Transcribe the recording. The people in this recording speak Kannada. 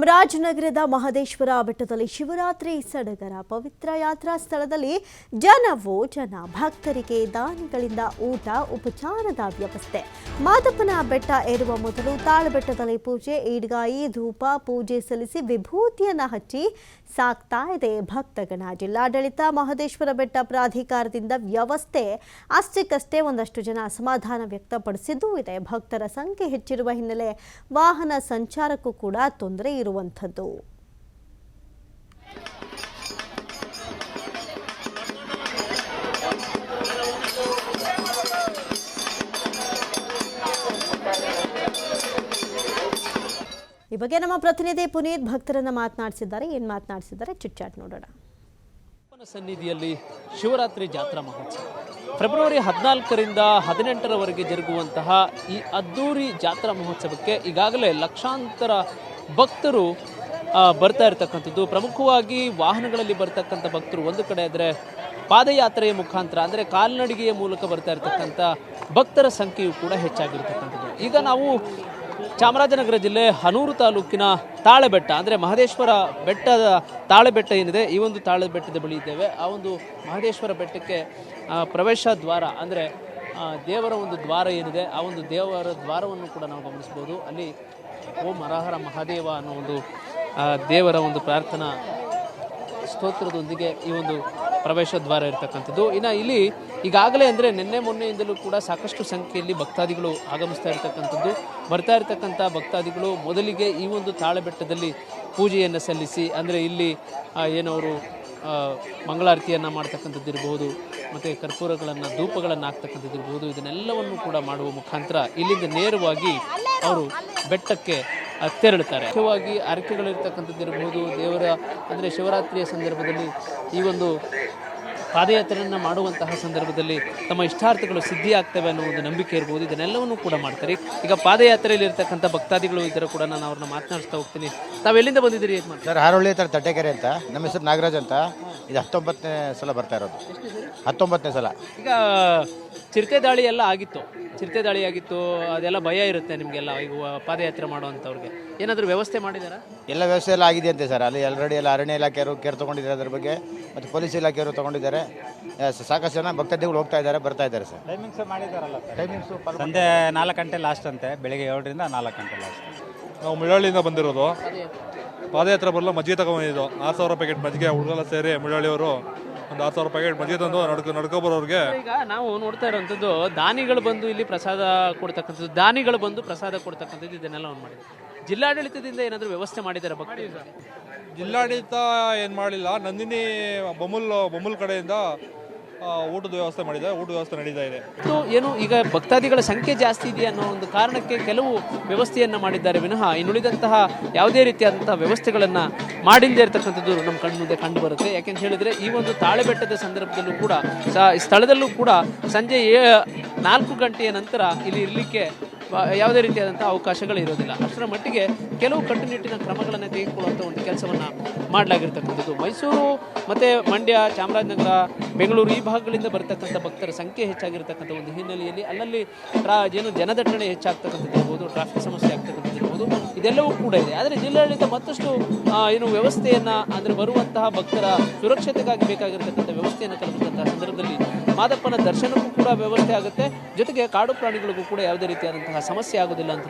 ಚಾಮರಾಜನಗರದ ಮಹದೇಶ್ವರ ಬೆಟ್ಟದಲ್ಲಿ ಶಿವರಾತ್ರಿ ಸಡಗರ ಪವಿತ್ರ ಯಾತ್ರಾ ಸ್ಥಳದಲ್ಲಿ ಜನವೋ ಜನ ಭಕ್ತರಿಗೆ ದಾನಿಗಳಿಂದ ಊಟ, ಉಪಚಾರದ ವ್ಯವಸ್ಥೆ. ಮಾದಪ್ಪನ ಬೆಟ್ಟ ಏರುವ ಮೊದಲು ತಾಳಬೆಟ್ಟದಲ್ಲಿ ಪೂಜೆ, ಈಡ್ಗಾಯಿ, ಧೂಪ, ಪೂಜೆ ಸಲ್ಲಿಸಿ ವಿಭೂತಿಯನ್ನು ಹಚ್ಚಿ ಸಾಕ್ತಾ ಇದೆ ಭಕ್ತಗಣ. ಜಿಲ್ಲಾಡಳಿತ ಮಹದೇಶ್ವರ ಬೆಟ್ಟ ಪ್ರಾಧಿಕಾರದಿಂದ ವ್ಯವಸ್ಥೆ. ಅಷ್ಟಕ್ಕಷ್ಟೇ ಒಂದಷ್ಟು ಜನ ಅಸಮಾಧಾನ ವ್ಯಕ್ತಪಡಿಸಿದ್ದೂ ಇದೆ. ಭಕ್ತರ ಸಂಖ್ಯೆ ಹೆಚ್ಚಿರುವ ಹಿನ್ನೆಲೆ ವಾಹನ ಸಂಚಾರಕ್ಕೂ ಕೂಡ ತೊಂದರೆ ಇರುವಂಥದ್ದು. ಈ ಬಗ್ಗೆ ನಮ್ಮ ಪ್ರತಿನಿಧಿ ಪುನೀತ್ ಭಕ್ತರನ್ನ ಮಾತನಾಡಿಸಿದ್ದಾರೆ. ಏನ್ ಮಾತನಾಡಿಸಿದ್ದಾರೆ ಚಿಟ್ಚಾಟ್ ನೋಡೋಣ. ಸನ್ನಿಧಿಯಲ್ಲಿ ಶಿವರಾತ್ರಿ ಜಾತ್ರಾ ಮಹೋತ್ಸವ. ಫೆಬ್ರವರಿ ಹದಿನಾಲ್ಕರಿಂದ ಹದಿನೆಂಟರವರೆಗೆ ಜರುಗುವಂತಹ ಈ ಅದ್ದೂರಿ ಜಾತ್ರಾ ಮಹೋತ್ಸವಕ್ಕೆ ಈಗಾಗಲೇ ಲಕ್ಷಾಂತರ ಭಕ್ತರು ಬರ್ತಾ ಇರತಕ್ಕಂಥದ್ದು. ಪ್ರಮುಖವಾಗಿ ವಾಹನಗಳಲ್ಲಿ ಬರ್ತಕ್ಕಂಥ ಭಕ್ತರು ಒಂದು ಕಡೆ ಆದರೆ ಪಾದಯಾತ್ರೆಯ ಮುಖಾಂತರ, ಅಂದರೆ ಕಾಲ್ನಡಿಗೆಯ ಮೂಲಕ ಬರ್ತಾ ಇರತಕ್ಕಂಥ ಭಕ್ತರ ಸಂಖ್ಯೆಯು ಕೂಡ ಹೆಚ್ಚಾಗಿರ್ತಕ್ಕಂಥದ್ದು. ಈಗ ನಾವು ಚಾಮರಾಜನಗರ ಜಿಲ್ಲೆ ಹನೂರು ತಾಲೂಕಿನ ತಾಳೆಬೆಟ್ಟ, ಅಂದರೆ ಮಹದೇಶ್ವರ ಬೆಟ್ಟದ ತಾಳೆಬೆಟ್ಟ ಏನಿದೆ, ಈ ಒಂದು ತಾಳೆಬೆಟ್ಟದ ಬಳಿ ಇದ್ದೇವೆ. ಆ ಒಂದು ಮಹದೇಶ್ವರ ಬೆಟ್ಟಕ್ಕೆ ಪ್ರವೇಶ ದ್ವಾರ, ಅಂದರೆ ದೇವರ ಒಂದು ದ್ವಾರ ಏನಿದೆ, ಆ ಒಂದು ದೇವರ ದ್ವಾರವನ್ನು ಕೂಡ ನಾವು ಗಮನಿಸ್ಬೋದು ಅಲ್ಲಿ ಓಂ ಹರಹರ ಮಹಾದೇವ ಅನ್ನೋ ಒಂದು ದೇವರ ಒಂದು ಪ್ರಾರ್ಥನಾ ಸ್ತೋತ್ರದೊಂದಿಗೆ ಈ ಒಂದು ಪ್ರವೇಶ ದ್ವಾರ ಇರತಕ್ಕಂಥದ್ದು. ಇನ್ನು ಇಲ್ಲಿ ಈಗಾಗಲೇ ಅಂದರೆ ನಿನ್ನೆ ಮೊನ್ನೆಯಿಂದಲೂ ಕೂಡ ಸಾಕಷ್ಟು ಸಂಖ್ಯೆಯಲ್ಲಿ ಭಕ್ತಾದಿಗಳು ಆಗಮಿಸ್ತಾ ಇರತಕ್ಕಂಥದ್ದು. ಬರ್ತಾ ಇರತಕ್ಕಂಥ ಭಕ್ತಾದಿಗಳು ಮೊದಲಿಗೆ ಈ ಒಂದು ತಾಳೆಬೆಟ್ಟದಲ್ಲಿ ಪೂಜೆಯನ್ನು ಸಲ್ಲಿಸಿ, ಅಂದರೆ ಇಲ್ಲಿ ಏನವರು ಮಂಗಳಾರತಿಯನ್ನು ಮಾಡ್ತಕ್ಕಂಥದ್ದು ಇರ್ಬೋದು, ಮತ್ತು ಕರ್ಪೂರಗಳನ್ನು, ಧೂಪಗಳನ್ನು ಹಾಕ್ತಕ್ಕಂಥದ್ದು ಇರ್ಬೋದು, ಇದನ್ನೆಲ್ಲವನ್ನು ಕೂಡ ಮಾಡುವ ಮುಖಾಂತರ ಇಲ್ಲಿಂದ ನೇರವಾಗಿ ಅವರು ಬೆಟ್ಟಕ್ಕೆ ತೆರಳುತ್ತಾರೆ. ಮುಖ್ಯವಾಗಿ ಅರಕೆಗಳಿರ್ತಕ್ಕಂಥದ್ದು ಇರ್ಬೋದು, ದೇವರ, ಅಂದರೆ ಶಿವರಾತ್ರಿಯ ಸಂದರ್ಭದಲ್ಲಿ ಈ ಒಂದು ಪಾದಯಾತ್ರೆಯನ್ನು ಮಾಡುವಂತಹ ಸಂದರ್ಭದಲ್ಲಿ ತಮ್ಮ ಇಷ್ಟಾರ್ಥಗಳು ಸಿದ್ಧಿ ಆಗ್ತವೆ ಅನ್ನೋ ಒಂದು ನಂಬಿಕೆ ಇರ್ಬೋದು, ಇದನ್ನೆಲ್ಲವನ್ನು ಕೂಡ ಮಾಡ್ತಾರೆ. ಈಗ ಪಾದಯಾತ್ರೆಯಲ್ಲಿ ಇರ್ತಕ್ಕಂಥ ಭಕ್ತಾದಿಗಳು ಇದ್ದರೂ ಕೂಡ ನಾನು ಅವ್ರನ್ನ ಮಾತನಾಡಿಸ್ತಾ ಹೋಗ್ತೀನಿ. ತಾವು ಎಲ್ಲಿಂದ ಬಂದಿದ್ದೀರಿ ಸರ್, ಹಾರೋಳಿ ಹತ್ರ ತಟ್ಟೆಕೆರೆ ಅಂತ. ನಮ್ಮ ಹೆಸರು ನಾಗರಾಜ್ ಅಂತ. ಇದು ಹತ್ತೊಂಬತ್ತನೇ ಸಲ ಬರ್ತಾ ಇರೋದು. ಹತ್ತೊಂಬತ್ತನೇ ಸಲ. ಈಗ ಚಿರತೆ ದಾಳಿ ಎಲ್ಲ ಆಗಿತ್ತು. ಚಿರತೆ ದಾಳಿ ಆಗಿತ್ತು ಅದೆಲ್ಲ ಭಯ ಇರುತ್ತೆ ನಿಮಗೆಲ್ಲ ಈಗ ಪಾದಯಾತ್ರೆ ಮಾಡುವಂಥವ್ರಿಗೆ. ಏನಾದರೂ ವ್ಯವಸ್ಥೆ ಮಾಡಿದಾರಾ? ಎಲ್ಲ ವ್ಯವಸ್ಥೆ ಎಲ್ಲ ಆಗಿದೆ ಅಂತೆ ಸರ್. ಅಲ್ಲಿ ಆಲ್ರೆಡಿ ಎಲ್ಲ ಅರಣ್ಯ ಇಲಾಖೆಯವರು ಕೇರ್ ತೊಗೊಂಡಿದ್ದಾರೆ ಅದ್ರ ಬಗ್ಗೆ ಮತ್ತು ಪೊಲೀಸ್ ಇಲಾಖೆಯವರು ತೊಗೊಂಡಿದ್ದಾರೆ. ಸಾಕಷ್ಟು ಜನ ಭಕ್ತಾದಿಗಳು ಹೋಗ್ತಾ ಇದ್ದಾರೆ ಬರ್ತಾ ಇದ್ದಾರೆ ಸರ್. ಟೈಮಿಂಗ್ಸ್ ಮಾಡಿದಾರಲ್ಲ ಸರ್? ಟೈಮಿಂಗ್ಸು ಸಂಜೆ ನಾಲ್ಕು ಗಂಟೆ ಲಾಸ್ಟ್ ಅಂತೆ ಬೆಳಿಗ್ಗೆ ಏಳರಿಂದ ನಾಲ್ಕು ಗಂಟೆ ಲಾಸ್ಟ್ ನಾವು ಮುಳ್ಳಳ್ಳಿಯಿಂದ ಬಂದಿರೋದು. ಪಾದಯಾತ್ರೆ ಬರಲು ಮಜ್ಜಿಗೆ ತಗೊಂಡಿದ್ದು ಆರು ಸಾವಿರ ಪ್ಯಾಕೆಟ್ ಮಜ್ಜಿಗೆ ಹುಡುಗಲ್ಲ ಸೇರಿ ಮುಳ್ಳಳ್ಳಿಯವರು ಒಂದು ಆರು ಸಾವಿರ ಪ್ಯಾಕೆಟ್ ಮಜ್ಜಿಗೆ ತಂದು ನಡ್ಕೊ ನಡ್ಕೊ ಬರೋರಿಗೆ. ಈಗ ನಾವು ನೋಡ್ತಾ ಇರುವಂಥದ್ದು ದಾನಿಗಳು ಬಂದು ಇಲ್ಲಿ ಪ್ರಸಾದ ಕೊಡ್ತಕ್ಕಂಥದ್ದು ದಾನಿಗಳು ಬಂದು ಪ್ರಸಾದ ಕೊಡ್ತಕ್ಕಂಥದ್ದು ಇದನ್ನೆಲ್ಲ ಒಂದು ಮಾಡಿದೆ ಜಿಲ್ಲಾಡಳಿತದಿಂದ ಏನಾದರೂ ವ್ಯವಸ್ಥೆ ಮಾಡಿದ್ದಾರೆ ಭಕ್ತಿ ಜಿಲ್ಲಾಡಳಿತ ಏನು ಮಾಡಲಿಲ್ಲ. ನಂದಿನಿ ಬೊಮ್ಮಲ್ ಬೊಮ್ಮಲ್ ಕಡೆಯಿಂದ ಊಟದ ವ್ಯವಸ್ಥೆ ಮಾಡಿದೆ ಊಟದ ವ್ಯವಸ್ಥೆ ನಡೀತಾ ಇದೆ. ಮತ್ತು ಏನು ಈಗ ಭಕ್ತಾದಿಗಳ ಸಂಖ್ಯೆ ಜಾಸ್ತಿ ಇದೆಯಾ ಅನ್ನೋ ಒಂದು ಕಾರಣಕ್ಕೆ ಕೆಲವು ವ್ಯವಸ್ಥೆಯನ್ನು ಮಾಡಿದ್ದಾರೆ. ವಿನಃ ಇನ್ನುಳಿದಂತಹ ಯಾವುದೇ ರೀತಿಯಾದಂತಹ ವ್ಯವಸ್ಥೆಗಳನ್ನು ಮಾಡಿಂದೇ ಇರತಕ್ಕಂಥದ್ದು ನಮ್ಮ ಕಣ್ಣು ಮುಂದೆ ಕಂಡು ಬರುತ್ತೆ. ಯಾಕೆಂತ ಹೇಳಿದ್ರೆ ಈ ಒಂದು ತಾಳೆಬೆಟ್ಟದ ಸಂದರ್ಭದಲ್ಲೂ ಕೂಡ ಸ್ಥಳದಲ್ಲೂ ಕೂಡ ಸಂಜೆ ನಾಲ್ಕು ಗಂಟೆಯ ನಂತರ ಇಲ್ಲಿ ಇರಲಿಕ್ಕೆ ಯಾವುದೇ ರೀತಿಯಾದಂಥ ಅವಕಾಶಗಳು ಇರೋದಿಲ್ಲ. ಅಷ್ಟರ ಮಟ್ಟಿಗೆ ಕೆಲವು ಕಟ್ಟುನಿಟ್ಟಿನ ಕ್ರಮಗಳನ್ನು ತೆಗೆದುಕೊಳ್ಳುವಂಥ ಒಂದು ಕೆಲಸವನ್ನು ಮಾಡಲಾಗಿರ್ತಕ್ಕಂಥದ್ದು. ಮೈಸೂರು ಮತ್ತು ಮಂಡ್ಯ, ಚಾಮರಾಜನಗರ, ಬೆಂಗಳೂರು ಈ ಭಾಗಗಳಿಂದ ಬರತಕ್ಕಂಥ ಭಕ್ತರ ಸಂಖ್ಯೆ ಹೆಚ್ಚಾಗಿರ್ತಕ್ಕಂಥ ಒಂದು ಹಿನ್ನೆಲೆಯಲ್ಲಿ ಅಲ್ಲಲ್ಲಿ ಟ್ರಾ, ಏನು ಜನದಟ್ಟಣೆ ಹೆಚ್ಚಾಗ್ತಕ್ಕಂಥದ್ದು ಇರ್ಬೋದು, ಟ್ರಾಫಿಕ್ ಸಮಸ್ಯೆ ಆಗ್ತಕ್ಕಂಥದ್ದು ಇರ್ಬೋದು, ಇದೆಲ್ಲವೂ ಕೂಡ ಇದೆ. ಆದರೆ ಜಿಲ್ಲಾಡಳಿತ ಮತ್ತಷ್ಟು ಏನು ವ್ಯವಸ್ಥೆಯನ್ನು ಅಂದರೆ ಬರುವಂತಹ ಭಕ್ತರ ಸುರಕ್ಷತೆಗಾಗಿ ಬೇಕಾಗಿರ್ತಕ್ಕಂಥ ವ್ಯವಸ್ಥೆಯನ್ನು ಮಾದಪ್ಪನ ದರ್ಶನಕ್ಕೂ ಕೂಡ ವ್ಯವಸ್ಥೆ ಆಗುತ್ತೆ. ಜೊತೆಗೆ ಕಾಡು ಪ್ರಾಣಿಗಳಿಗೂ ಕೂಡ ಯಾವುದೇ ರೀತಿಯಾದಂತಹ ಸಮಸ್ಯೆ ಆಗೋದಿಲ್ಲ ಅಂತ